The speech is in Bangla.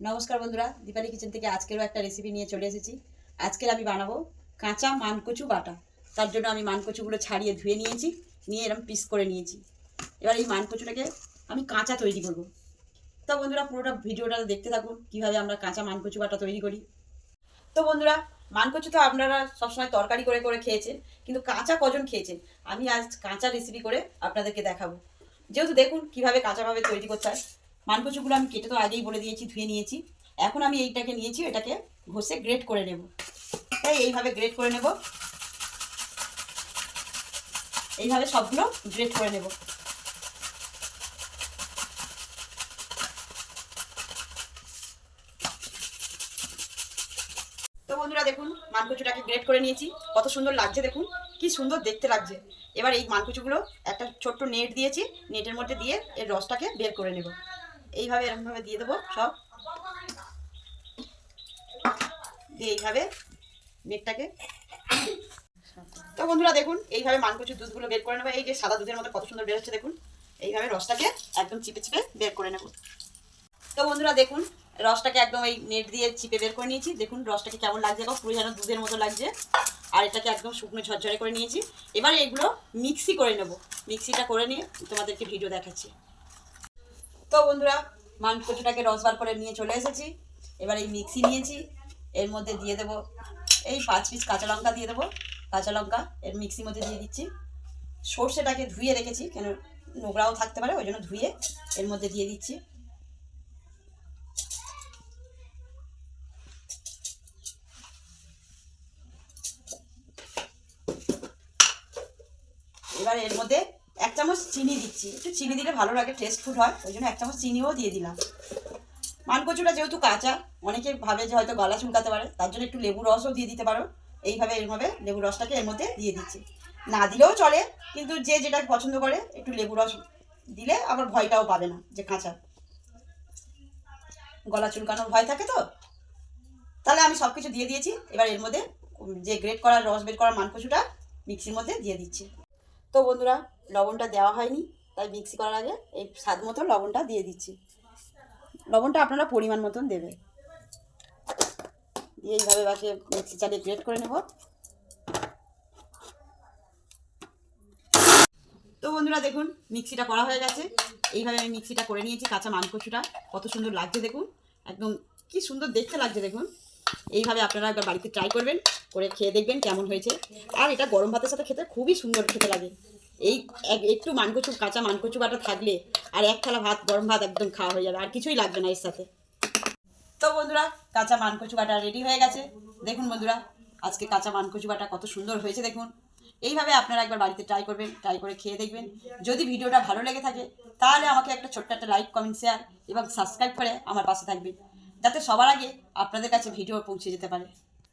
নমস্কার বন্ধুরা, দীপালি কিচেন থেকে আজকেরও একটা রেসিপি নিয়ে চলে এসেছি। আজকের আমি বানাবো কাঁচা মানকচু বাটা। তার জন্য আমি মানকচুগুলো ছাড়িয়ে ধুয়ে নিয়েছি, নিয়ে এরকম পিস করে নিয়েছি। এবার এই মানকচুটাকে আমি কাঁচা তৈরি করব। তো বন্ধুরা, পুরোটা ভিডিওটা দেখতে থাকুন, কীভাবে আমরা কাঁচা মানকচু বাটা তৈরি করি। তো বন্ধুরা, মানকচু তো আপনারা সবসময় তরকারি করে করে খেয়েছেন, কিন্তু কাঁচা কজন খেয়েছেন? আমি আজ কাঁচা রেসিপি করে আপনাদেরকে দেখাবো। যেহেতু দেখুন কীভাবে কাঁচাভাবে তৈরি করতে হয় মানকচুগুলো আমি কেটে তো আগেই বলে দিয়েছি, ধুয়ে নিয়েছি। এখন আমি এইটাকে নিয়েছি, এটাকে ঘষে গ্রেট করে নেব। তাই এইভাবে গ্রেট করে নেব। এইভাবে সবগুলো গ্রেট করে নেব। তো বন্ধুরা দেখুন মানকুচুটাকে গ্রেট করে নিয়েছি। কত সুন্দর লাগছে দেখুন, কি সুন্দর দেখতে লাগছে। এবার এই মানকুচুগুলো একটা ছোট্ট নেট দিয়েছি নেটের মধ্যে দিয়ে এর রসটাকে বের করে নেব। এইভাবে এরকমভাবে দিয়ে দেবো সব। দিয়ে এইভাবে নেটটাকে। তো বন্ধুরা দেখুন, এইভাবে মানকুচুর দুধগুলো বের করে নেব। এই যে সাদা দুধের মতো কত সুন্দর বেরোচ্ছে দেখুন। এইভাবে রসটাকে একদম চিপে চিপে বের করে নেব। তো বন্ধুরা দেখুন, রসটাকে একদম এই নেট দিয়ে চিপে বের করে নিয়েছি। দেখুন রসটাকে কেমন লাগছে এখন পুরো যেন দুধের মতো লাগছে। আর এটাকে একদম শুকনো ঝরঝরে করে নিয়েছি। এবার এগুলো মিক্সি করে নেব। মিক্সিটা করে নিয়ে তোমাদেরকে ভিডিও দেখাচ্ছি। তো বন্ধুরা কচুটাকে রস বার করে নিয়ে চলে এসেছি। এবার এই মিক্সি নিয়েছি, এর মধ্যে দিয়ে দেবো এই পাঁচ পিস কাঁচা লঙ্কা দিয়ে দেবো। কাঁচা লঙ্কা এর মিক্সির মধ্যে দিয়ে দিচ্ছি। সর্ষেটাকে ধুয়ে রেখেছি, কেন নোংরাও থাকতে পারে, ওই জন্য ধুয়ে এর মধ্যে দিয়ে দিচ্ছি। এবার এর মধ্যে এক চামচ চিনি দিচ্ছি। একটু চিনি দিলে ভালো লাগে টেস্ট ফুড হয়। ওই জন্য এক চামচ চিনিও দিয়ে দিলাম। মানকচুটা যেহেতু কাঁচা, অনেকে ভাবে যে হয়তো গলা চুলকাতে পারে, তার জন্য একটু লেবু রসও দিয়ে দিতে পারো। এইভাবে এরভাবে লেবু রসটাকে এর মধ্যে দিয়ে দিচ্ছি। না দিলেও চলে, কিন্তু যে যেটা পছন্দ করে, একটু লেবু রস দিলে আবার ভয়টাও পাবে না যে কাঁচা। গলা চুলকানোর ভয় থাকে তো? তাহলে আমি সব কিছু দিয়ে দিয়েছি। এবার এর মধ্যে যে গ্রেট করা, রস বের করা মানকচুটা মিক্সির মধ্যে দিয়ে দিচ্ছি। তো বন্ধুরা, লবণটা দেওয়া হয়নি, তাই মিক্সি করার আগে এই স্বাদ মতো লবণটা দিয়ে দিচ্ছি। লবণটা আপনারা পরিমাণ মতন দেবে। দিয়ে এইভাবে বাকি মিক্সি চালিয়ে গ্রেট করে নেব। তো বন্ধুরা, দেখুন মিক্সিটা করা হয়ে গেছে। এইভাবে আমি মিক্সিটা করে নিয়েছি কাঁচা মানকচুটা কত সুন্দর লাগছে, দেখুন। একদম কি সুন্দর দেখতে লাগছে, দেখুন। এইভাবে আপনারা একবার বাড়িতে ট্রাই করবেন, করে খেয়ে দেখবেন কেমন হয়েছে। আর এটা গরম ভাতের সাথে খেতে খুবই সুন্দর খেতে লাগে। এই এক- একটু মানকচু, কাঁচা মানকচু বাটা থাকলে আর এক থালা ভাত, গরম ভাত একদম খাওয়া হয়ে যাবে, আর কিছুই লাগবে না এর সাথে। তো বন্ধুরা, কাঁচা মানকচু বাটা রেডি হয়ে গেছে। দেখুন বন্ধুরা, আজকে কাঁচা মানকচু বাটা কত সুন্দর হয়েছে দেখুন। এইভাবে আপনারা একবার বাড়িতে ট্রাই করবেন ট্রাই করে খেয়ে দেখবেন। যদি ভিডিওটা ভালো লেগে থাকে, তাহলে আমাকে একটা ছোট্ট একটা লাইক কমেন্ট শেয়ার এবং সাবস্ক্রাইব করে আমার পাশে থাকবেন। যাতে সবার আগে আপনাদের কাছে ভিডিও পৌঁছে যেতে পারে।